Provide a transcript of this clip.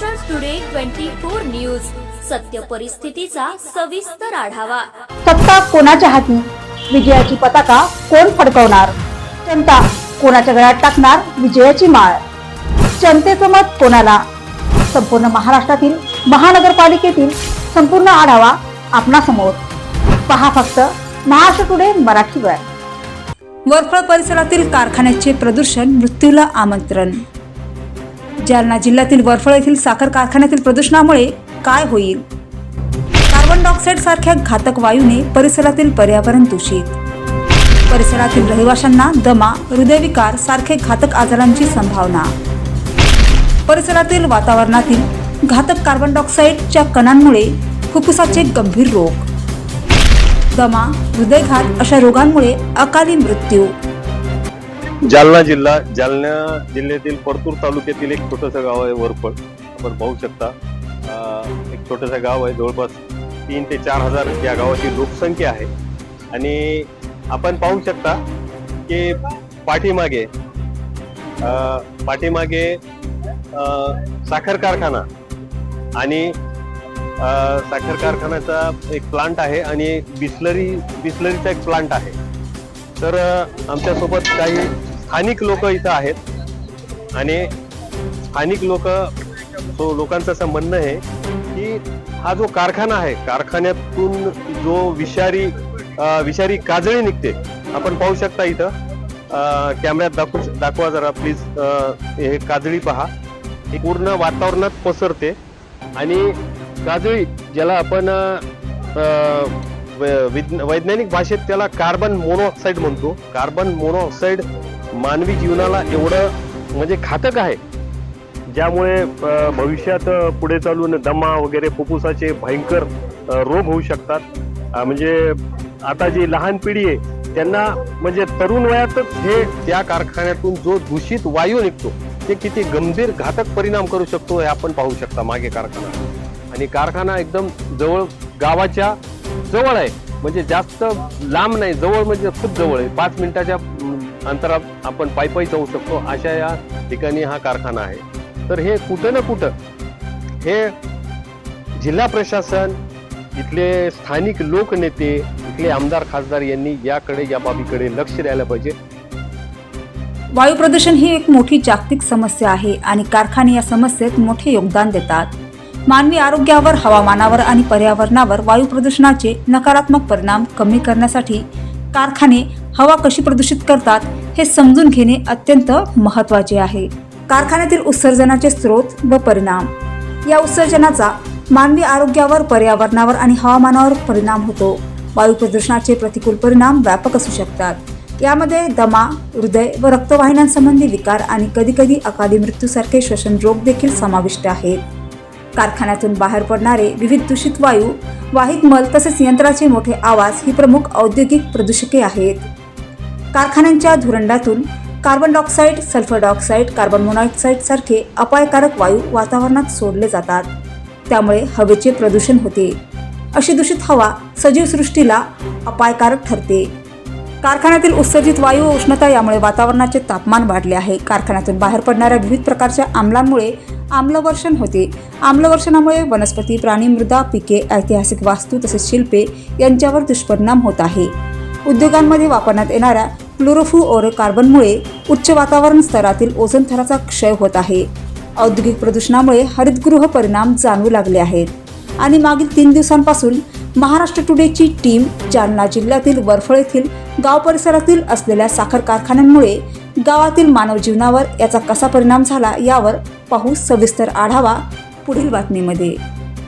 Maharashtra today twenty four news सत्य परिस्थितीचा सविस्तर आढावा. सत्ता कोणाच्या हाती? विजयाची पताका कोण फडकवणार? जनता कोणाच्या गळ्यात टाकणार विजयाची माळ? जनतेचं मत कोणाला? संपूर्ण महाराष्ट्रातील महानगरपालिकेतील संपूर्ण आढावा आपणासमोर. पहा फक्त महाराष्ट्र टुडे मराठीवर वरफळ परिसरातील कारखान्याचे प्रदूषण मृत्यूला आमंत्रण. जालना जिल्ह्यातील वरफळ येथील साखर कारखान्यातील प्रदूषणामुळे काय होईल? कार्बन डायऑक्साईड सारख्या घातक वायूने परिसरातील पर्यावरण दूषित. परिसरातील रहिवाशांना दमा हृदयविकार सारखे घातक आजारांची संभावना. परिसरातील वातावरणातील घातक कार्बन डायऑक्साईडच्या कणांमुळे फुफ्फुसाचे गंभीर रोग. दमा हृदयघात अशा रोगांमुळे अकाली मृत्यू. जालना जिल्हा जालना जिल्ह्यातील परतूर तालुक्यातील एक छोटंसं गाव आहे वरपळ. आपण पाहू शकता. एक छोटंसं गाव आहे. जवळपास तीन ते चार हजार या गावाची लोकसंख्या आहे. आणि आपण पाहू शकता की पाठीमागे पाठीमागे साखर कारखाना आणि साखर कारखान्याचा एक प्लांट आहे आणि बिस्लरी बिस्लरीचा एक प्लांट आहे. तर आमच्यासोबत काही स्थानिक लोक इथं आहेत. आणि स्थानिक लोक तो लोकांचं असं म्हणणं आहे की हा जो कारखाना आहे कारखान्यातून जो विषारी विषारी काजळी निघते आपण पाहू शकता इथं. कॅमेऱ्यात दाखवू दाखवा जरा प्लीज. हे काजळी पहा. हे पूर्ण वातावरणात पसरते. आणि काजळी ज्याला आपण विज्ञ- वैज्ञानिक भाषेत त्याला कार्बन मोनोऑक्साईड म्हणतो. कार्बन मोनोऑक्साईड मानवी जीवनाला एवढं म्हणजे घातक आहे. ज्यामुळे भविष्यात पुढे चालून दमा वगैरे फुफ्फुसाचे भयंकर रोग होऊ शकतात. म्हणजे आता जी लहान पिढी आहे त्यांना म्हणजे तरुण वयातच हे त्या कारखान्यातून जो दूषित वायू निघतो ते किती गंभीर घातक परिणाम करू शकतो हे आपण पाहू शकता मागे कारखाना. आणि कारखाना एकदम जवळ गावाच्या जवळ आहे. म्हणजे जास्त लांब नाही जवळ म्हणजे खूप जवळ आहे. पाच मिनिटाच्या अंतरा आपण पायी पायी जाऊ शकतो अशा या ठिकाणी हा कारखाना आहे. तर हे कुठं ना कुठं हे जिल्हा प्रशासन इथले स्थानिक लोकनेते इथले आमदार खासदार यांनी याकडे या बाबीकडे लक्ष द्यायला पाहिजे. वायू प्रदूषण ही एक मोठी जागतिक समस्या आहे आणि कारखाने या समस्येत मोठे योगदान देतात. मानवी आरोग्यावर हवामानावर आणि पर्यावरणावर वायू प्रदूषणाचे नकारात्मक परिणाम कमी करण्यासाठी कारखाने हवा कशी प्रदूषित करतात हे समजून घेणे अत्यंत महत्त्वाचे आहे. कारखान्यातील उत्सर्जनाचे स्रोत व परिणाम. या उत्सर्जनाचा मानवी आरोग्यावर पर्यावरणावर आणि हवामानावर परिणाम होतो. वायू प्रदूषणाचे प्रतिकूल परिणाम व्यापक असू शकतात. यामध्ये दमा हृदय व रक्तवाहिन्यांसंबंधी विकार आणि कधीकधी अकाली मृत्यूसारखे श्वसन रोग देखील समाविष्ट आहेत. कारखान्यातून बाहेर पडणारे विविध दूषित वायू वाहित मल तसेच यंत्राचे मोठे आवाज ही प्रमुख औद्योगिक प्रदूषके आहेत. कारखान्यांच्या धुरंडातून carbon dioxide sulphur dioxide carbon monoxide सारखे अपायकारक वायू वातावरणात सोडले जातात. त्यामुळे हवेचे प्रदूषण होते. अशी दूषित हवा सजीव सृष्टीला अपायकारक ठरते. कारखान्यातील उत्सर्जित वायू व उष्णता यामुळे वातावरणाचे तापमान वाढले आहे. कारखान्यातून बाहेर पडणाऱ्या विविध प्रकारच्या आम्लांमुळे आम्लवर्षण होते. आम्लवर्षणामुळे वनस्पती प्राणी मृदा पिके ऐतिहासिक वास्तू तसेच शिल्पे यांच्यावर दुष्परिणाम होत आहे. उद्योगांमध्ये वापरण्यात येणाऱ्या क्लोरोफ्लुओरो कार्बनमुळे उच्च वातावरण स्तरातील ओझोन थराचा क्षय होत आहे. औद्योगिक प्रदूषणामुळे हरितगृह परिणाम जाणवू लागले आहेत. आणि मागील तीन दिवसांपासून महाराष्ट्र टुडेची टीम जालना जिल्ह्यातील वरफळ येथील गाव परिसरातील असलेल्या साखर कारखान्यांमुळे गावातील मानव जीवनावर याचा कसा परिणाम झाला यावर पाहू सविस्तर आढावा पुढील बातमीमध्ये.